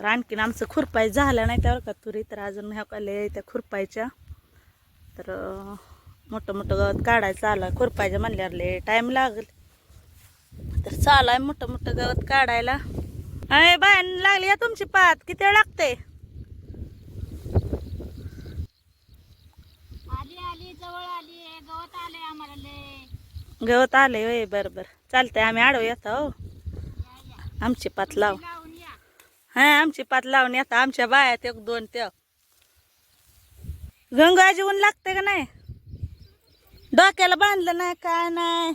तर आणखीन आमचं खुरपाय झालं नाही त्यावर का तुरी तर अजून ह्या काले त्या खुरपायच्या. तर मोठं मोठं गवत काढायचं आलं. खुरपायच्या म्हणल्यावर टाईम लागेल. तर चालाय मोठं मोठं गवत काढायला. अरे बाय लागली या तुमची पात. किती वेळ लागते आली आली जवळ आली. गवत आलंय आम्हाला लय. गवत आले होय बरं बरं. चालतंय आम्ही आडव येतो हो. आमची पात लाव. हा आमची पात लावून येतात आमच्या बायात एक दोन त्या गंगा ऊन लागते का नाही? डोक्याला बांधलं नाही काय नाही.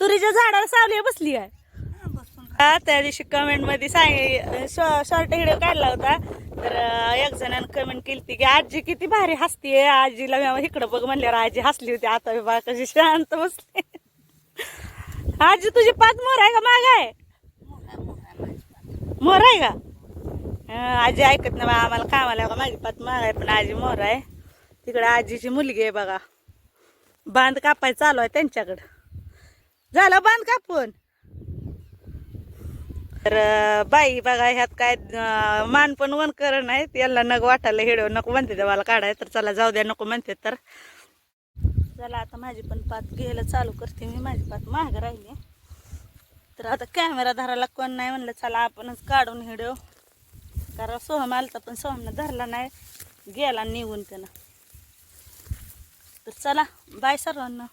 तुरीच्या झाडाला सावली बसली आहे. हा त्या दिवशी कमेंटमध्ये सांग शॉर्ट व्हिडिओ काढला होता. तर एक जणांनी कमेंट केली होती की आजी किती भारी हसतीये आजीला इकडं बघ म्हणल्यावर आजी हसली होती. आता बा कशी शांत बसली आजी तुझी पाच मोर आहे का माग आहे? मोर आहे का? आजी ऐकत नाही बा आम्हाला कामाला का माझी पात महाग आहे पण आजी मोर आहे. तिकडे आजीची मुलगी आहे बघा. बांध कापाय चालू आहे त्यांच्याकडं. झालं बांध कापून? तर बाई बघा ह्यात काय मान पण वन करण आहेत याला नग वाटायला हिडव नको म्हणते ते मला काढाय तर चला जाऊ द्या नको म्हणते तर. चला आता माझी पण पात घ्यायला चालू करते मी. माझी पात महाग राहिली. तर आता कॅमेरा धरायला कोण नाही म्हणलं चला आपणच काढून हिडव कारण सोहम आलता पण सोहमनं धरला नाही. गेला निघून त्यानं. तर चला बाय सर्वांना.